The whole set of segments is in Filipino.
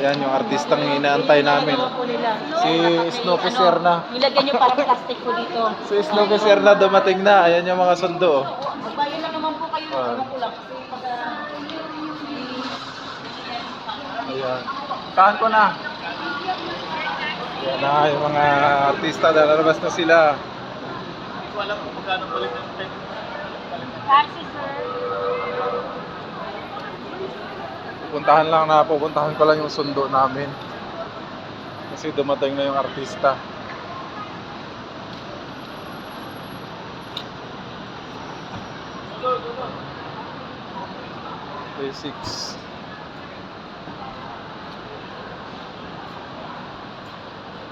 Ayan yung artistang inaantay namin. Ano? Si Snoopy Serna. Nilagyan nyo parang plastic po dito. Si Snoopy Serna dumating na. Ayan yung mga sundo. oh. Magbayan lang naman po kayo. Ah. Ano ko lang. Kasi pag... Ayan. Kahan ko na. Ayan na yung mga artista. Lalabas na sila. Taxi, sir. Pupuntahan lang na, pupuntahan ko lang yung sundo namin. Kasi dumating na yung artista. 6.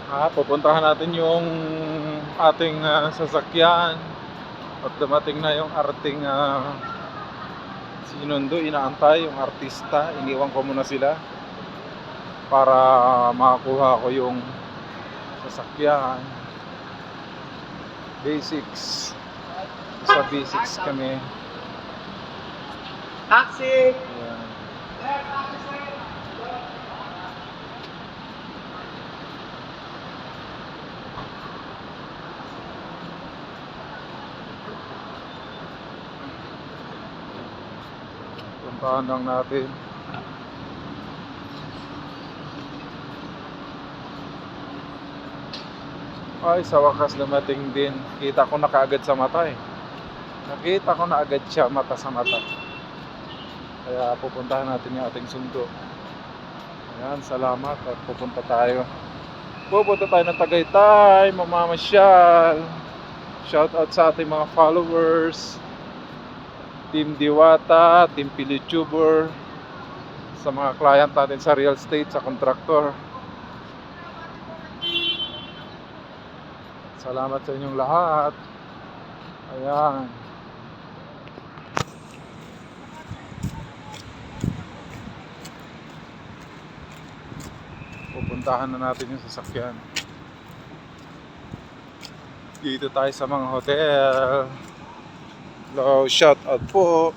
Ah, pupuntahan natin yung ating ah, sasakyan. At dumating na yung arting ah, sinundo, inaantay yung artista. Iniwan ko muna sila para makakuha ko yung sasakyan. Basics. Sa basics kami. Taxi! Ayan. Puntahan lang natin. Ay, sa wakas dumating din. Kita ko na kaagad sa mata eh. Nakita ko na agad siya mata sa mata. Kaya pupuntahan natin yung ating sundo. Ayan, salamat at pupunta tayo. Pupunta tayo ng Tagaytay, mamamasyal. Shout out sa ating mga followers. Team Diwata, Team Pilituber. Sa mga client natin sa real estate, sa contractor. Salamat sa inyong lahat. Ayan. pupuntahan na natin yung sasakyan. Dito tayo sa mga hotel. Hello, shout out po.